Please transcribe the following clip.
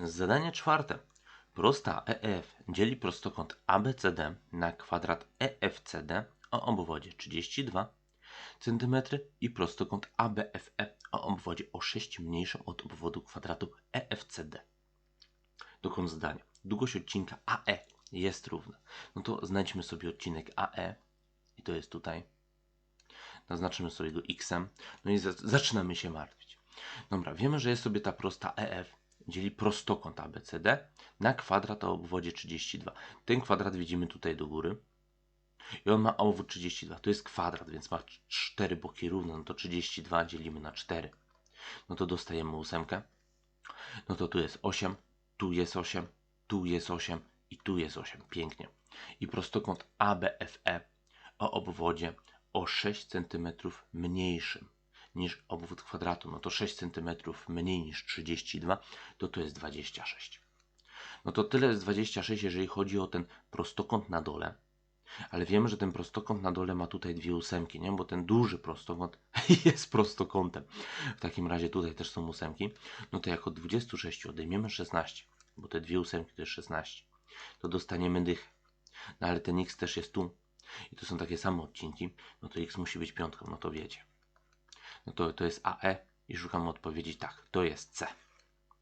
Zadanie czwarte. Prosta EF dzieli prostokąt ABCD na kwadrat EFCD o obwodzie 32 cm i prostokąt ABFE o obwodzie o 6 mniejszym od obwodu kwadratu EFCD. Dokąd zdania. Długość odcinka AE jest równa. No to znajdźmy sobie odcinek AE i to jest tutaj. Naznaczymy sobie go x. No i zaczynamy się martwić. Dobra, wiemy, że jest sobie ta prosta EF dzieli prostokąt ABCD na kwadrat o obwodzie 32. Ten kwadrat widzimy tutaj do góry. I on ma obwód 32. To jest kwadrat, więc ma 4 boki równe. No to 32 dzielimy na 4. No to dostajemy ósemkę. No to tu jest 8, tu jest 8, tu jest 8 i tu jest 8. Pięknie. I prostokąt ABFE o obwodzie o 6 cm mniejszym niż obwód kwadratu, no to 6 cm mniej niż 32, to to jest 26. No to tyle jest 26, jeżeli chodzi o ten prostokąt na dole. Ale wiemy, że ten prostokąt na dole ma tutaj dwie ósemki, nie? bo ten duży prostokąt jest prostokątem. W takim razie tutaj też są ósemki. No to jak od 26 odejmiemy 16, bo te dwie ósemki to jest 16, to dostaniemy dych. No ale ten x też jest tu. I to są takie same odcinki. No to x musi być piątką, no to wiecie no to, to jest AE i szukamy odpowiedzi tak, to jest C.